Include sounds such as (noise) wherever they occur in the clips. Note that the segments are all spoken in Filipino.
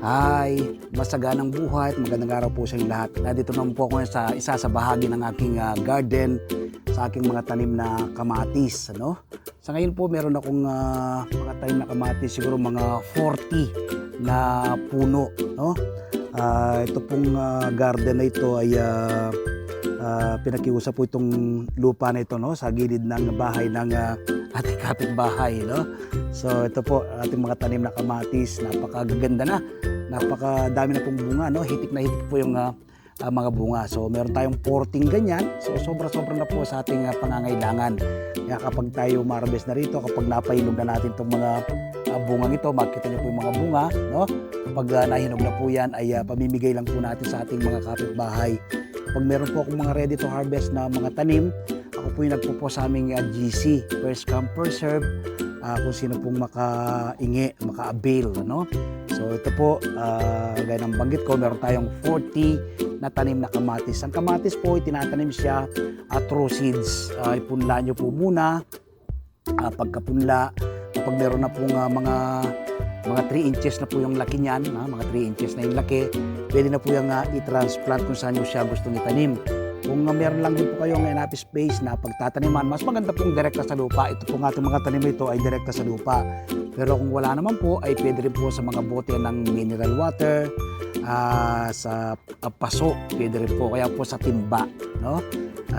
Hi, masaganang buhay at magandang araw po sa inyo lahat. Nandito naman po ako sa isa sa bahagi ng aking ah, garden sa aking mga tanim na kamatis. Ano? Sa ngayon po meron akong ah, mga tanim na kamatis, siguro mga 40 na puno. No? Ah, ito pong ah, garden na ito ay ah, ah, pinakiusap po itong lupa na ito no? sa gilid ng bahay ng ah, ating kapitbahay. No? So ito po ating mga tanim na kamatis, napakaganda na. Napakadami na pong bunga, no? Hitik na hitik po yung ah, ah, mga bunga. So meron tayong 14 ganyan. So sobra-sobra na po sa ating ah, pangangailangan. Kaya kapag tayo marabes na rito, kapag napailog na natin itong mga ah, bungang ito, makita niyo po yung mga bunga, no? Kapag ah, nahinog na po yan, ay ah, pamimigay lang po natin sa ating mga kapitbahay. Kapag meron po akong mga ready to harvest na mga tanim, ako po yung nagpo po sa aming ah, GC, first come, first serve, ah, kung sino pong makaingi, maka-avail, no? So ito po, ah, gaya ng banggit ko, meron tayong 40 na tanim na kamatis. Ang kamatis po, itinatanim siya at raw seeds. Ah, ipunla nyo po muna. Ah, pagkapunla, kapag meron na pong ah, mga mga 3 inches na po yung laki niyan, ah, mga 3 inches na yung laki, pwede na po yung ah, i-transplant kung saan nyo siya gustong itanim. Kung uh, meron lang din po kayong enough space na pagtataniman, mas maganda pong direkta sa lupa. Ito pong ating mga tanim ito ay direkta sa lupa. Pero kung wala naman po, ay pwede rin po sa mga bote ng mineral water, ah, sa ah, paso, pwede rin po. Kaya po sa timba, no?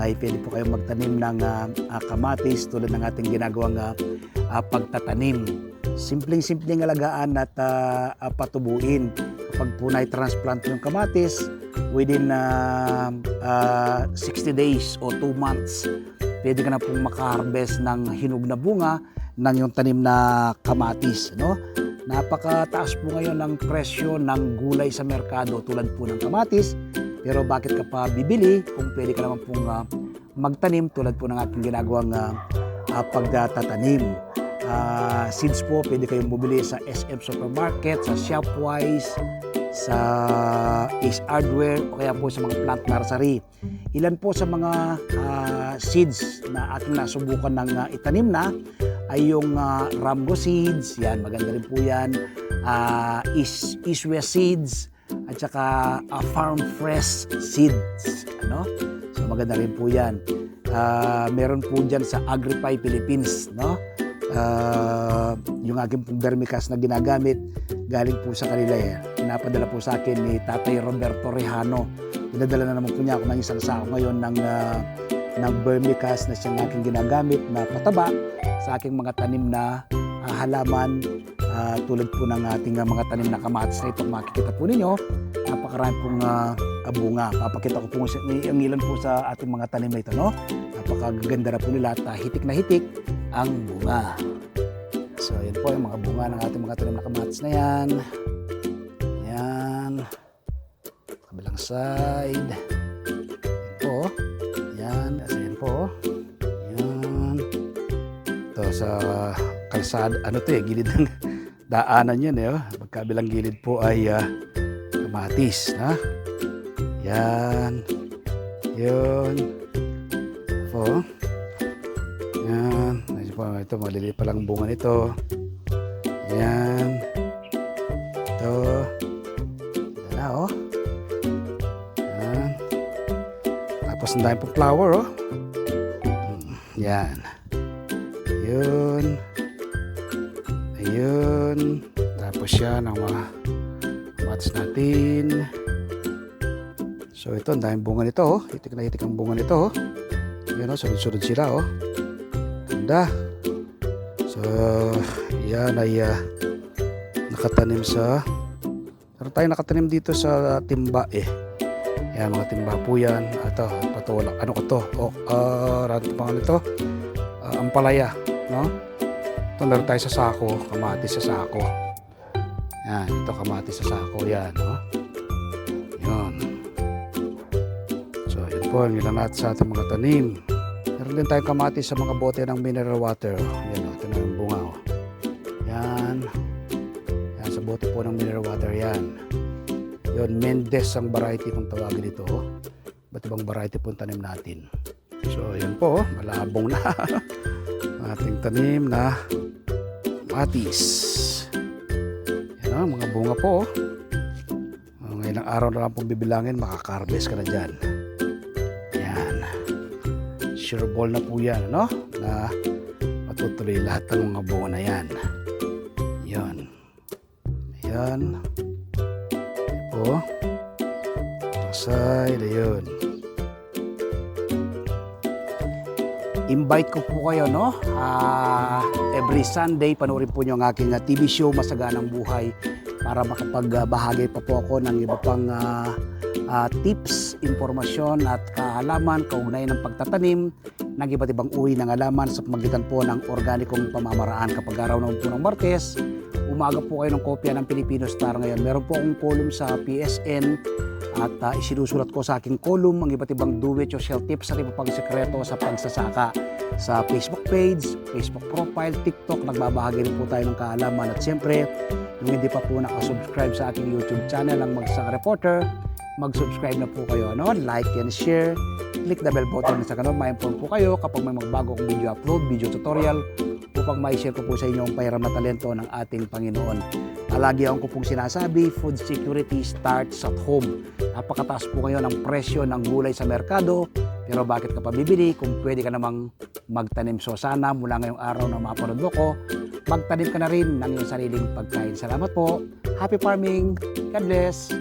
ay pwede po kayong magtanim ng ah, kamatis tulad ng ating ginagawang ah, ah, pagtatanim. Simpleng-simpleng alagaan at ah, ah, patubuin. Kapag po na-transplant yung kamatis, within ah, 60 days o 2 months, pwede ka na pong makaharvest ng hinog na bunga ng yung tanim na kamatis. No? Napakataas po ngayon ng presyo ng gulay sa merkado tulad po ng kamatis. Pero bakit ka pa bibili kung pwede ka naman pong ah, magtanim tulad po ng ating ginagawang ah, ah, pagtatanim. Ah, seeds po, pwede kayong bumili sa SM Supermarket, sa Shopwise, sa Ace Hardware o kaya po sa mga plant nursery. Ilan po sa mga ah, seeds na ating nasubukan ng ah, itanim na ay yung ah, Rambo seeds, yan maganda rin po yan. Ah, is Iswe seeds at saka ah, Farm Fresh seeds, ano? So maganda rin po yan. Ah, meron po diyan sa Agripie Philippines, no? Ah, yung aking pong vermicast na ginagamit galing po sa kanila eh. Pinapadala po sa akin ni Tatay Roberto Rejano. Pinadala na naman po niya ako ng isang sako ngayon ng, ah, ng vermicast na siyang aking ginagamit na pataba sa aking mga tanim na ah, halaman ah, tulad po ng ating ah, mga tanim na kamatis na ito. Makikita po ninyo, napakarami pong ah, bunga. Papakita ko po ang ilan po sa ating mga tanim na ito. No? Napakaganda na po nila at ah, hitik na hitik ang bunga. So, yan po yung mga bunga ng ating mga tanim na kamatis na yan. Yan. Kabilang side. Yan po. Yan. Kasi yan po. Yan. Ito sa kalsada. Ano to eh, gilid ng (laughs) daanan yan eh. Oh. Magkabilang gilid po ay ah, kamatis. Na? Yan. Yun. Po. Ayun po, ito, maliliit pa lang ang bunga nito. Yan. Ito. Ito na, oh. Yan. Tapos ang dami pong flower, oh. Mm, Yan. Yun. Ayun. Tapos yan ang mga mats natin. So ito, ang daming bunga nito, oh. Hitik na hitik ang bunga nito, oh. Yan, oh. Sunod-sunod sila, oh. Ganda. So, yan ay ah, nakatanim sa Meron tayo nakatanim dito sa timba eh. Yan, mga timba po yan. Ito, patola. Ano ko to? O, uh, ano ito pangalan ito? Ah, ampalaya, no? Ito, meron tayo sa sako. Kamatis sa sako. Yan, ito kamatis sa sako. Yan, no? Yun. So, yun po ang ilan sa ating mga tanim. Meron din tayong kamatis sa mga bote ng mineral water. Yan, oh, ito na yung bunga, oh. Yan. Sa bote po ng mineral water yan. Yun, Mendes ang variety kung tawagin ito. Oh. Ba't ibang variety po ang tanim natin. So, yan po, oh, malabong na. ang (laughs) ating tanim na matis. Yan, oh, mga bunga po. Oh. ilang araw na lang pong bibilangin, makakarbes ka na dyan. Ball na po yan, no? Na matutuloy lahat ng mga bunga na yan. Yan. Yan. Po. Side, ayun. Invite ko po kayo, no? Ah, every Sunday, panoorin po niyo ang aking ah, TV show, Masaganang Buhay, para makapagbahagi pa po ako ng iba pang ah, ah, tips, impormasyon at kaalaman, kaugnay ng pagtatanim ng iba't ibang uri ng alaman sa pamagitan po ng organikong pamamaraan. Kapag araw ng po ng Martes, umaga po kayo ng kopya ng Filipino Star ngayon. Meron po akong column sa PSN at uh, isinusulat ko sa aking column ang iba't ibang do-it-yourself tips at iba pang sekreto sa pagsasaka sa Facebook page, Facebook profile, TikTok. Nagbabahagi rin po tayo ng kaalaman at siyempre, kung hindi pa po nakasubscribe sa aking YouTube channel ang Magsaka Reporter, mag-subscribe na po kayo. Ano? Like and share. Click the bell button sa kanal. Ma-inform po kayo kapag may magbago akong video upload, video tutorial upang ma-share ko po sa inyo ang pahiram na talento ng ating Panginoon. Palagi ako pong sinasabi, food security starts at home. Napakataas po ngayon ang presyo ng gulay sa merkado, pero bakit ka pa bibili kung pwede ka namang magtanim? So sana mula ngayong araw na mapanood ko, magtanim ka na rin ng iyong sariling pagkain. Salamat po. Happy farming. God bless.